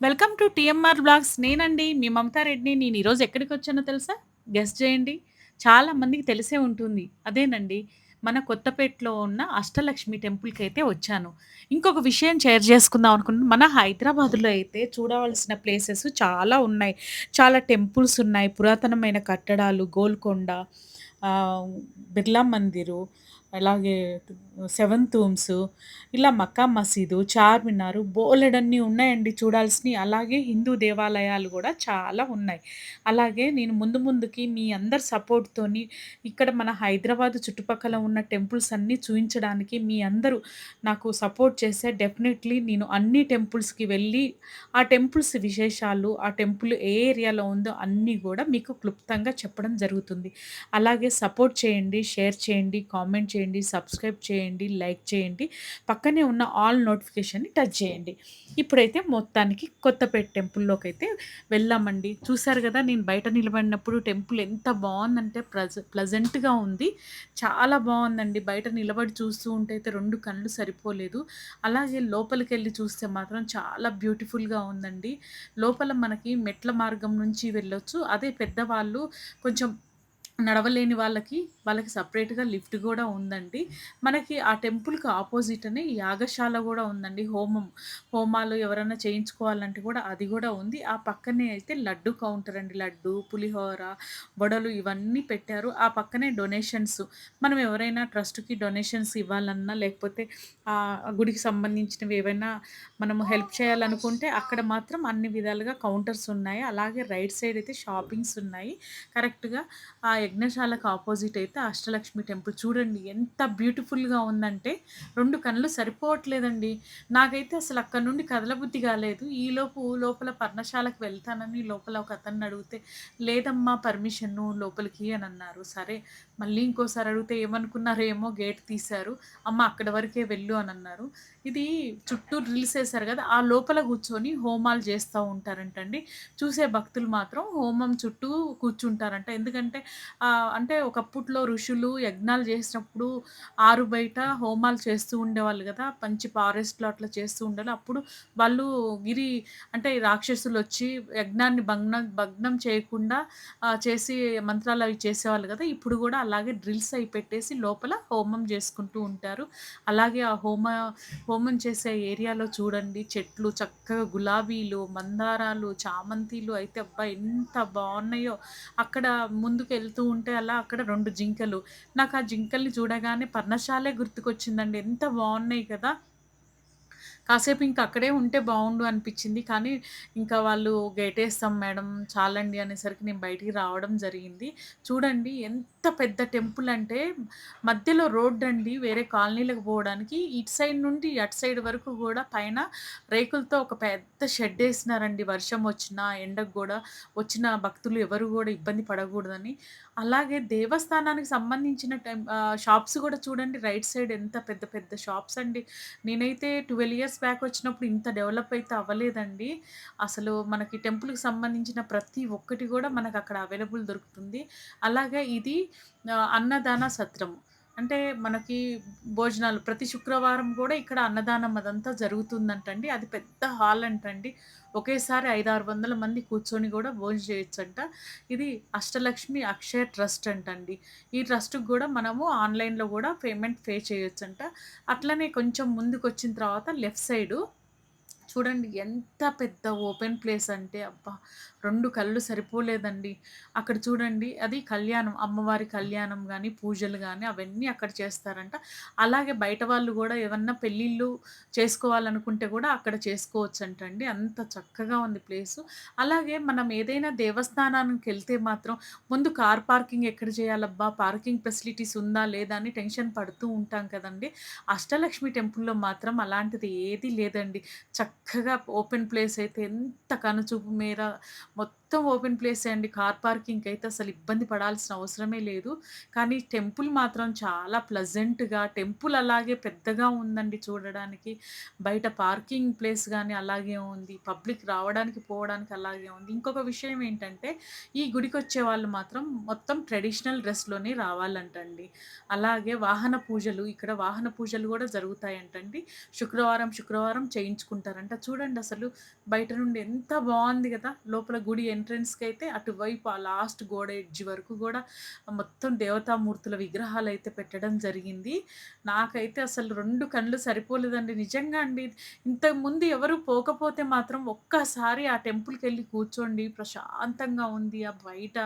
Welcome to TMR blogs. నేనండి మీ మమతా రెడ్డిని. నేను ఈరోజు ఎక్కడికి వచ్చానో తెలుసా? గెస్ట్ చేయండి. చాలా మందికి తెలిసే ఉంటుంది. అదేనండి మన కొత్తపేటలో ఉన్న అష్టలక్ష్మి టెంపుల్కి అయితే వచ్చాను. ఇంకొక విషయం షేర్ చేసుకుందాం అనుకున్నాను. మన హైదరాబాద్‌లో అయితే చూడవలసిన ప్లేసెస్ చాలా ఉన్నాయి. చాలా టెంపుల్స్ ఉన్నాయి. పురాతనమైన కట్టడాలు, గోల్కొండ, బిర్లా మందిరు, అలాగే సెవెన్ తూమ్స్, ఇలా మక్కా మసీదు, చార్మినార్ బోలెడన్ని ఉన్నాయండి చూడాల్సినవి అలాగే హిందూ దేవాలయాలు కూడా చాలా ఉన్నాయి. అలాగే నేను ముందు ముందుకి మీ అందరి సపోర్ట్‌తోని ఇక్కడ మన హైదరాబాద్ చుట్టుపక్కల ఉన్న టెంపుల్స్ అన్నీ చూపించడానికి మీ అందరూ నాకు సపోర్ట్ చేస్తే డెఫినెట్‌లీ నేను అన్ని టెంపుల్స్‌కి వెళ్ళి, ఆ టెంపుల్స్ విశేషాలు, ఆ టెంపుల్ ఏ ఏరియాలో ఉందో అన్నీ కూడా మీకు క్లుప్తంగా చెప్పడం జరుగుతుంది. అలాగే సపోర్ట్ చేయండి, షేర్ చేయండి, కామెంట్ చేయండి, సబ్స్క్రైబ్ చేయండి, లైక్ చేయండి. పక్కనే ఉన్న ఆల్ నోటిఫికేషన్‌ని టచ్ చేయండి. ఇప్పుడైతే మొత్తానికి కొత్తపేట అయితే వెళ్ళామండి. చూసారు కదా నేను బయట నిలబడినప్పుడు టెంపుల్ ఎంత బాగుందంటే ప్రజ ప్లజెంట్గా ఉంది. చాలా బాగుందండి బయట నిలబడి చూస్తూ ఉంటే అయితే రెండు కళ్ళు సరిపోలేదు. అలాగే లోపలికి వెళ్ళి చూస్తే మాత్రం చాలా బ్యూటిఫుల్‌గా ఉందండి. లోపల మనకి మెట్ల మార్గం నుంచి వెళ్ళొచ్చు. అదే పెద్దవాళ్ళు కొంచెం నడవలేని వాళ్ళకి, వాళ్ళకి సపరేట్గా లిఫ్ట్ కూడా ఉందండి. మనకి ఆ టెంపుల్‌కి అపోజిటనే యాగశాల కూడా ఉందండి. హోమం హోమాలు ఎవరైనా చేయించుకోవాలంటే కూడా అది కూడా ఉంది. ఆ పక్కనే అయితే లడ్డు కౌంటర్ అండి. లడ్డు, పులిహోర, వడలు ఇవన్నీ పెట్టారు. ఆ పక్కనే డొనేషన్స్ మనం ఎవరైనా ట్రస్ట్‌కి డొనేషన్స్ ఇవ్వాలన్నా, లేకపోతే ఆ గుడికి సంబంధించినవి ఏవైనా మనము హెల్ప్ చేయాలనుకుంటే అక్కడ మాత్రం అన్ని విధాలుగా కౌంటర్స్ ఉన్నాయి. అలాగే రైట్ సైడ్ అయితే షాపింగ్స్ ఉన్నాయి. కరెక్ట్‌గా ఆ యజ్ఞశాలకు ఆపోజిట్ అయితే అష్టలక్ష్మి టెంపుల్. చూడండి ఎంత బ్యూటిఫుల్‌గా ఉందంటే రెండు కళ్ళు సరిపోవట్లేదండి. నాకైతే అసలు అక్కడి నుండి కదలబుద్ధి కాలేదు. ఈలోపు లోపల పర్ణశాలకు వెళ్తానని లోపల ఒక అతన్ని అడిగితే, "లేదమ్మా పర్మిషను లోపలికి" అని అన్నారు. సరే మళ్ళీ ఇంకోసారి అడిగితే ఏమనుకున్నారో ఏమో గేట్ తీశారు. "అమ్మ అక్కడ వరకే వెళ్ళు" అని అన్నారు. ఇది చుట్టూ రిలీజ్ చేశారు కదా ఆ లోపల కూర్చొని హోమాలు చేస్తూ ఉంటారంటండి. చూసే భక్తులు మాత్రం హోమం చుట్టూ కూర్చుంటారంట. ఎందుకంటే ఆహ్, అంటే ఒకప్పట్లో ఋషులు యజ్ఞాలు చేసినప్పుడు ఆరు బయట హోమాలు చేస్తూ ఉండేవాళ్ళు గదా! మంచి ఫారెస్ట్‌లో అట్లా చేస్తూ ఉండాలి. అప్పుడు వాళ్ళు గిరి అంటే రాక్షసులొచ్చి యజ్ఞాన్ని భగ్నం భగ్నం చేయకుండా ఆహ్, చేసి మంత్రాలు అవి చేసేవాళ్ళు గదా! ఇప్పుడు గూడా అలాగే డ్రిల్స్ అయి పెట్టేసి లోపల హోమం జేసుకుంటూ ఉంటారు. అలాగే ఆ హోమ హోమం చేసే ఏరియాలో చూడండి చెట్లు చక్కగా గులాబీలు, మందారాలు, చామంతిలు అయితే అబ్బా! ఎంత బావున్నాయో. అక్కడ ముందుకెళ్తూ ఉంటే అలా అక్కడ రెండు జింకలు. నాకు ఆ జింకల్ని చూడగానే పర్ణశాలే గుర్తుకొచ్చిందండి. ఎంత బాగున్నాయి కదా! కాసేపు ఇంక అక్కడే ఉంటే బాగుండు అనిపించింది కానీ ఇంకా వాళ్ళు గేటేస్తాం మేడం చాలండి అనేసరికి నేను బయటికి రావడం జరిగింది. చూడండి ఎంత పెద్ద టెంపుల్ అంటే మధ్యలో రోడ్ అండి వేరే కాలనీలకు పోవడానికి. ఇటు సైడ్ నుండి అటు సైడ్ వరకు కూడా పైన రేకులతో ఒక పెద్ద షెడ్ వేసినారండి వర్షం వచ్చినా, ఎండకు కూడా వచ్చిన భక్తులు ఎవరు కూడా ఇబ్బంది పడకూడదని అలాగే దేవస్థానానికి సంబంధించిన టెం షాప్స్ కూడా చూడండి రైట్ సైడ్ ఎంత పెద్ద పెద్ద షాప్స్ అండి. నేనైతే 12 ఇయర్స్ బ్యాక్ వచ్చినప్పుడు ఇంత డెవలప్ అయితే అవ్వలేదండి. అసలు మనకి టెంపుల్‌కి సంబంధించిన ప్రతి ఒక్కటి కూడా మనకు అక్కడ అవైలబుల్ దొరుకుతుంది. అలాగే ఇది అన్నదాన సత్రము. అంటే మనకి భోజనాలు ప్రతి శుక్రవారం కూడా ఇక్కడ అన్నదానం అదంతా జరుగుతుందంటండి. అది పెద్ద హాల్ అంటండి. ఒకేసారి 5, 600 మంది కూర్చొని కూడా భోజనం చేయొచ్చంట. ఇది అష్టలక్ష్మి అక్షయ ట్రస్ట్ అంటండి. ఈ ట్రస్ట్‌కి కూడా మనము ఆన్‌లైన్‌లో కూడా పేమెంట్ పే చేయొచ్చంట. అట్లనే కొంచెం ముందుకొచ్చిన తర్వాత లెఫ్ట్ సైడు చూడండి ఎంత పెద్ద ఓపెన్ ప్లేస్ అంటే అబ్బా! రెండు కళ్ళు సరిపోలేదండి. అక్కడ చూడండి అది కళ్యాణం అమ్మవారి కళ్యాణం కానీ పూజలు కానీ అవన్నీ అక్కడ చేస్తారంట. అలాగే బయట వాళ్ళు కూడా ఏమన్నా పెళ్ళిళ్ళు చేసుకోవాలనుకుంటే కూడా అక్కడ చేసుకోవచ్చంటండి. అంత చక్కగా ఉంది ప్లేసు. అలాగే మనం ఏదైనా దేవస్థానానికి వెళ్తే మాత్రం ముందు కార్ పార్కింగ్ ఎక్కడ చేయాలబ్బా? పార్కింగ్ ఫెసిలిటీస్ ఉందా? లేదా? అని టెన్షన్ పడుతూ ఉంటాం కదండి అష్టలక్ష్మి టెంపుల్‌లో మాత్రం అలాంటిది ఏది లేదండి. చక్కగా ఓపెన్ ప్లేస్ అయితే ఎంత కనుచూపు మేర మొత్తం మొత్తం ఓపెన్ ప్లేస్ అండి. కార్ పార్కింగ్‌కి అయితే అసలు ఇబ్బంది పడాల్సిన అవసరమే లేదు. కానీ టెంపుల్ మాత్రం చాలా ప్లెజెంట్‌గా టెంపుల్ అలాగే పెద్దగా ఉందండి చూడడానికి. బయట పార్కింగ్ ప్లేస్ కానీ అలాగే ఉంది. పబ్లిక్ రావడానికి, పోవడానికి అలాగే ఉంది. ఇంకొక విషయం ఏంటంటే ఈ గుడికి వచ్చే వాళ్ళు మాత్రం మొత్తం ట్రెడిషనల్ డ్రెస్‌లోనే రావాలంటండి. అలాగే వాహన పూజలు ఇక్కడ వాహన పూజలు కూడా జరుగుతాయంటండి. శుక్రవారం, శుక్రవారం చేయించుకుంటారంట. చూడండి అసలు బయట నుండి ఎంత బాగుంది కదా లోపల గుడి ఎంట్రన్స్‌కైతే అటువైపు ఆ లాస్ట్ గోడ ఎడ్జ్ వరకు కూడా మొత్తం దేవతామూర్తుల విగ్రహాలు అయితే పెట్టడం జరిగింది. నాకైతే అసలు రెండు కళ్ళు సరిపోలేదండి. నిజంగా అండి. ఇంతకుముందు ఎవరు పోకపోతే మాత్రం ఒక్కసారి ఆ టెంపుల్కి వెళ్ళి కూర్చోండి. ప్రశాంతంగా ఉంది. ఆ బయట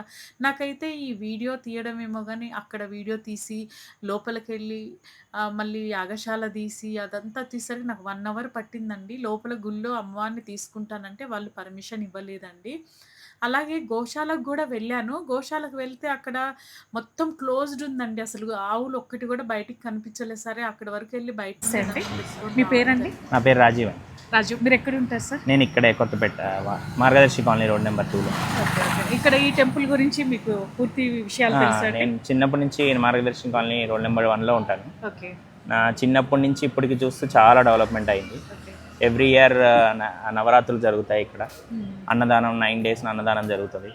నాకైతే ఈ వీడియో తీయడమేమో కానీ అక్కడ వీడియో తీసి లోపలికి వెళ్ళి మళ్ళీ యాగశాల తీసి అదంతా తీసరికి నాకు వన్ అవర్ పట్టిందండి. లోపల గుళ్ళో అమ్మవారిని తీసుకుంటానంటే వాళ్ళు పర్మిషన్ ఇవ్వలేదండి. అలాగే గోశాలకు గూడా వెళ్ళాను. గోశాలకు వెళ్తే అక్కడ మొత్తం క్లోజ్డ్ ఉందండి. అసలు ఆవులు ఒక్కటి గూడా బయటికి కనిపించలేదు. సరే అక్కడి వరకెళ్ళి బయట అండి. మీ పేరండి? నా పేరు రాజీవ్ అండి రాజు. మీరెక్కడుంటారు సార్? నేను ఇక్కడే కొత్తపేట వా- మార్గదర్శి కాలనీ రోడ్ నెంబర్ టూలో ఓకే. ఓకే. ఇక్కడ ఈ టెంపుల్ గురించి మీకు పూర్తి విషయాలు తెలుసా అండి? నేను చిన్నప్పటి నుంచి మార్గదర్శి కాలనీ రోడ్ నెంబర్ వన్లో ఉంటాను ఓకే. నా చిన్నప్పటి నుంచి ఇప్పటికి చూస్తే చాలా డెవలప్మెంట్ అయింది ఓకే. ఎవ్రీ ఇయర్ నవరాత్రులు జరుగుతాయి ఇక్కడ. హ్మ్. అన్నదానం నైన్ డేస్ అన్నదానం జరుగుతుంది.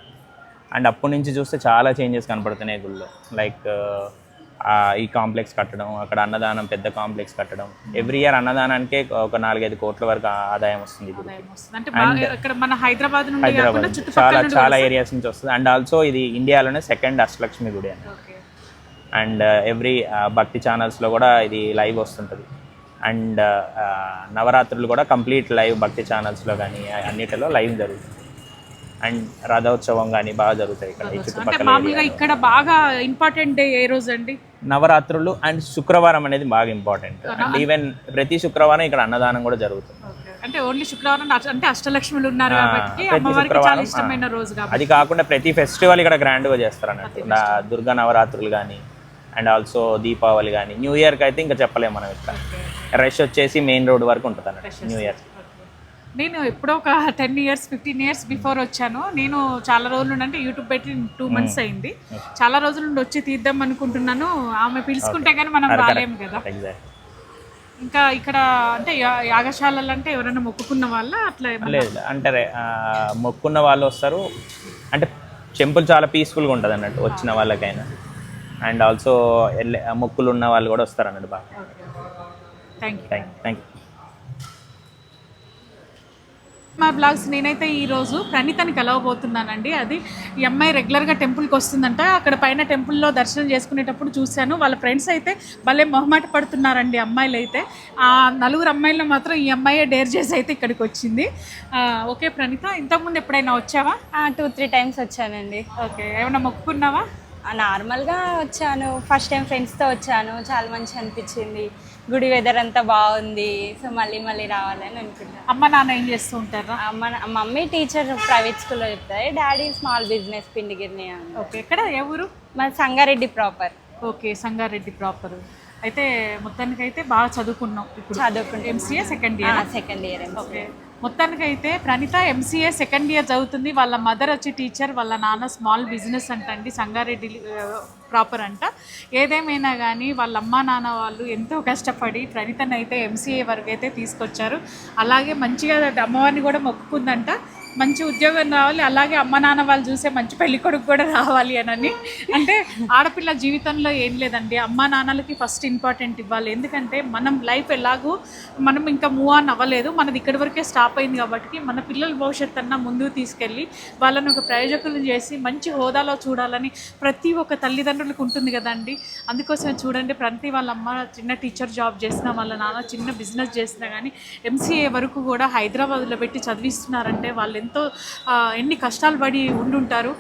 అండ్ అప్పటి నుంచి చూస్తే చాలా చేంజెస్ కనపడుతున్నాయి గుళ్ళో. లైక్ ఈ కాంప్లెక్స్ కట్టడం అక్కడ అన్నదానం పెద్ద కాంప్లెక్స్ కట్టడం. ఎవ్రీ ఇయర్ అన్నదానానికే ఒక నాలుగైదు కోట్ల వరకు ఆదాయం వస్తుంది హైదరాబాద్ చాలా చాలా ఏరియాస్ నుంచి వస్తుంది. అండ్ ఆల్సో ఇది ఇండియాలోనే సెకండ్ అష్టలక్ష్మి గుడి అని. అండ్ ఎవ్రీ భక్తి ఛానల్స్లో కూడా ఇది లైవ్ వస్తుంటుంది. అండ్ నవరాత్రులు కూడా కంప్లీట్ లైవ్ భక్తి ఛానల్స్లో కానీ అన్నిటిలో లైవ్ జరుగుతుంది. అండ్ రథోత్సవం కానీ బాగా జరుగుతాయి ఇక్కడ ఈ అంటే చుట్టుపక్కల మామూలుగా. ఇక్కడ బాగా ఇంపార్టెంట్ డే ఏ రోజు అండి నవరాత్రులు అండ్ శుక్రవారం అనేది బాగా ఇంపార్టెంట్. అండ్ ఈవెన్ ప్రతి శుక్రవారం ఇక్కడ అన్నదానం కూడా జరుగుతుంది. అంటే ఓన్లీ శుక్రవారం అంటే అష్టలక్ష్ములు ఉన్నారు కాబట్టి అమ్మవారికి చాలా ఇష్టమైన. రోజు కాబట్టి. అది కాకుండా ప్రతి ఫెస్టివల్ ఇక్కడ గ్రాండ్గా చేస్తారు అన్నట్టు దుర్గా నవరాత్రులు కానీ అండ్ ఆల్సో దీపావళి కానీ న్యూ ఇయర్కి అయితే ఇంకా చెప్పలేము మనం ఇక్కడ. రష్ వచ్చేసి మెయిన్ రోడ్ వరకు ఉంటుంది అన్నట్టు న్యూ ఇయర్ నేను ఎప్పుడో ఒక ten years fifteen years before వచ్చాను. నేను చాలా రోజుల నుండి అంటే యూట్యూబ్ పెట్టి టూ మంత్స్ అయింది. చాలా రోజుల నుండి వచ్చి తీద్దాం అనుకుంటున్నాను. ఆమె పిలుచుకుంటే కానీ మనం రాలేము కదా. ఇంకా ఇక్కడ అంటే యాగశాలలు అంటే ఎవరైనా మొక్కుకున్న వాళ్ళ అట్లా లేదు అంటే మొక్కున్న వాళ్ళు వస్తారు. అంటే టెంపుల్ చాలా పీస్ఫుల్గా ఉంటుంది అన్నట్టు వచ్చిన వాళ్ళకైనా. అండ్ ఆల్సో మొక్కులు ఉన్న వాళ్ళు కూడా వస్తారు అన్నట్టు బాగా. Thank you thank thank you మా బ్లాగ్స్ నేనైతే ఈరోజు ప్రణీతని కలవబోతున్నానండి. అది ఈ అమ్మాయి రెగ్యులర్గా టెంపుల్కి వస్తుందంట. అక్కడ పైన టెంపుల్లో దర్శనం చేసుకునేటప్పుడు చూశాను. వాళ్ళ ఫ్రెండ్స్ అయితే భలే మొహమాట పడుతున్నారండి అమ్మాయిలు అయితే ఆ నలుగురు అమ్మాయిలను మాత్రం ఈ అమ్మాయే డేర్ చేసి అయితే ఇక్కడికి వచ్చింది. ఆ, ఓకే ప్రణీత ఇంతకుముందు ఎప్పుడైనా వచ్చావా? టూ త్రీ టైమ్స్ వచ్చానండి. ఓకే ఏమైనా మొక్కుకున్నావా? ఆ, నార్మల్గా వచ్చాను. ఫస్ట్ టైం ఫ్రెండ్స్తో వచ్చాను. చాలా మంచి అనిపించింది. గుడి వెదర్ అంతా బాగుంది. సో మళ్ళీ మళ్ళీ రావాలని అనుకుంటాను అమ్మ నాన్న ఏం చేస్తూ ఉంటారా? అమ్మ మమ్మీ టీచర్ ప్రైవేట్ స్కూల్లో చెప్తారు డాడీ స్మాల్ బిజినెస్ పిండిగిరిని ఓకే ఎక్కడ? ఏ ఊరు? మా Sangareddy proper okay Sangareddy proper అయితే మొత్తానికైతే బాగా చదువుకున్నాం ఇప్పుడు. చదువుకుంటున్నాం. MCA second year second year okay. మొత్తానికైతే ప్రణిత ఎంసీఏ సెకండ్ ఇయర్ చదువుతుంది. వాళ్ళ మదర్ వచ్చి టీచర్ వాళ్ళ నాన్న స్మాల్ బిజినెస్ అంట అండి సంగారెడ్డి ప్రాపర్ అంట. ఏదేమైనా కానీ వాళ్ళ అమ్మా నాన్న వాళ్ళు ఎంతో కష్టపడి ప్రణితనైతే ఎంసీఏ వరకు అయితే తీసుకొచ్చారు. అలాగే మంచిగా అమ్మవారిని కూడా మొక్కుకుందంట. మంచి ఉద్యోగం రావాలి అలాగే అమ్మ నాన్న వాళ్ళు చూసే మంచి పెళ్ళి కొడుకు కూడా రావాలి అని అంటే ఆడపిల్ల జీవితంలో ఏం లేదండి. అమ్మ నాన్నలకి ఫస్ట్ ఇంపార్టెంట్ ఇవ్వాలి. ఎందుకంటే మనం లైఫ్ ఎలాగూ మనం ఇంకా మూవ్ ఆన్ అవ్వలేదు. మనది ఇక్కడి వరకే స్టాప్ అయింది కాబట్టి మన పిల్లల భవిష్యత్తు అన్న ముందుకు తీసుకెళ్ళి వాళ్ళని ఒక ప్రయోజకులు చేసి మంచి హోదాలో చూడాలని ప్రతి ఒక్క తల్లిదండ్రులకు ఉంటుంది కదండి. అందుకోసం చూడండి ప్రతి వాళ్ళ అమ్మ చిన్న టీచర్ జాబ్ చేసిన వాళ్ళ నాన్న చిన్న బిజినెస్ చేసినా కానీ ఎంసీఏ వరకు కూడా హైదరాబాద్లో పెట్టి చదివిస్తున్నారంటే వాళ్ళు ఎంతో ఎన్ని కష్టాలు పడి ఉండుంటారు.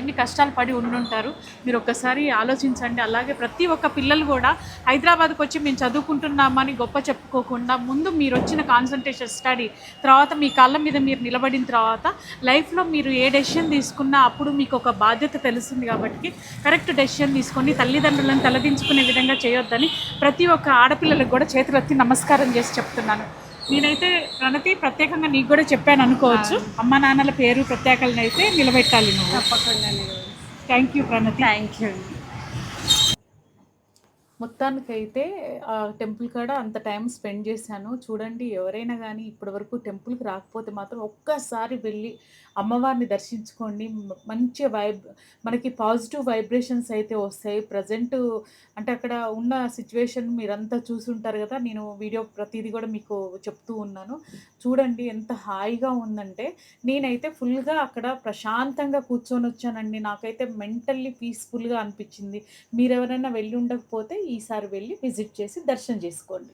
ఎన్ని కష్టాలు పడి ఉండుంటారు. మీరు ఒక్కసారి ఆలోచించండి. అలాగే ప్రతి ఒక్క పిల్లలు కూడా హైదరాబాద్కి వచ్చి మేము చదువుకుంటున్నామని గొప్ప చెప్పుకోకుండా ముందు మీరు వచ్చిన కాన్సన్ట్రేషన్ స్టడీ తర్వాత మీ కాళ్ళ మీద మీరు నిలబడిన తర్వాత లైఫ్లో మీరు ఏ డెసిషన్ తీసుకున్నా అప్పుడు మీకు ఒక బాధ్యత తెలుస్తుంది కాబట్టి కరెక్ట్ డెసిషన్ తీసుకొని తల్లిదండ్రులను తలదించుకునే విధంగా చేయొద్దని ప్రతి ఒక్క ఆడపిల్లలకు కూడా చేతులెత్తి నమస్కారం చేసి చెప్తున్నాను. నేనైతే ప్రణతి ప్రత్యేకంగా నీకు కూడా చెప్పాను అనుకోవచ్చు. అమ్మ నాన్నల పేరు ప్రత్యేకలను అయితే నిలబెట్టాలి నువ్వు. తప్పకుండా thank you Pranathi thank you మొత్తానికైతే ఆ టెంపుల్ కాడ అంత టైం స్పెండ్ చేశాను. చూడండి ఎవరైనా కానీ ఇప్పటివరకు టెంపుల్కి రాకపోతే మాత్రం ఒక్కసారి వెళ్ళి అమ్మవారిని దర్శించుకోండి. మంచి వైబ్ మనకి పాజిటివ్ వైబ్రేషన్స్ అయితే వస్తాయి. ప్రజెంట్ అంటే అక్కడ ఉన్న సిచ్యువేషన్ మీరంతా చూసుంటారు కదా నేను వీడియో ప్రతిదీ కూడా మీకు చెప్తూ ఉన్నాను. చూడండి ఎంత హాయిగా ఉందంటే నేనైతే ఫుల్గా అక్కడ ప్రశాంతంగా కూర్చొని వచ్చానండి నాకైతే మెంటల్లీ పీస్ఫుల్గా అనిపించింది. మీరు ఎవరైనా వెళ్ళి ఉండకపోతే ఈసారి వెళ్ళి విజిట్ చేసి దర్శనం చేసుకోండి.